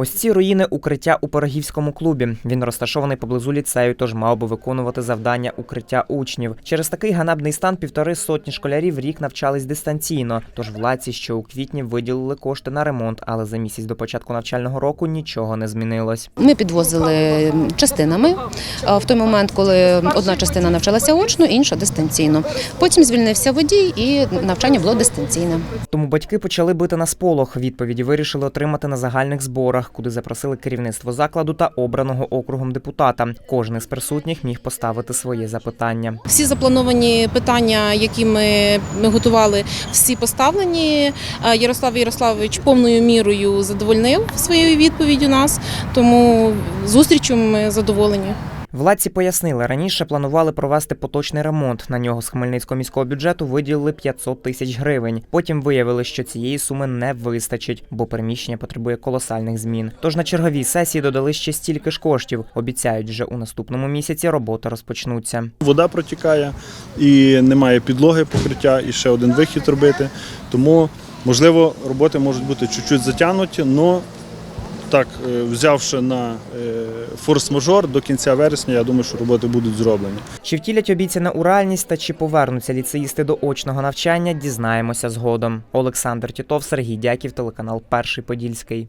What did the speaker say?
Ось ці руїни укриття у Пирогівському клубі. Він розташований поблизу ліцею, тож мав би виконувати завдання укриття учнів. Через такий ганебний стан півтори сотні школярів рік навчались дистанційно. Тож владці ще у квітні виділили кошти на ремонт, але за місяць до початку навчального року нічого не змінилось. Ми підвозили частинами в той момент, коли одна частина навчалася очно, інша дистанційно. Потім звільнився водій і навчання було дистанційне. Тому батьки почали бити на сполох. Відповіді вирішили отримати на загальних зборах, куди запросили керівництво закладу та обраного округом депутата. Кожен із присутніх міг поставити своє запитання. Всі заплановані питання, які ми, ми готували, всі поставлені. Е, Ярослав Ярославович повною мірою задовольнив своєю відповіддю нас, тому зустрічю ми задоволені. Владці пояснили, раніше планували провести поточний ремонт. На нього з Хмельницького міського бюджету виділили 500 тисяч гривень. Потім виявили, що цієї суми не вистачить, бо приміщення потребує колосальних змін. Тож на черговій сесії додали ще стільки ж коштів. Обіцяють, вже у наступному місяці роботи розпочнуться. Вода протікає і немає підлоги покриття, і ще один вихід робити. Тому, можливо, роботи можуть бути чуть-чуть затягнуті, але так, е, взявши на е, форс-мажор до кінця вересня, я думаю, що роботи будуть зроблені. Чи втілять обіцяне у реальність та чи повернуться ліцеїсти до очного навчання, дізнаємося згодом. Олександр Тітов, Сергій Дяків, телеканал Перший Подільський.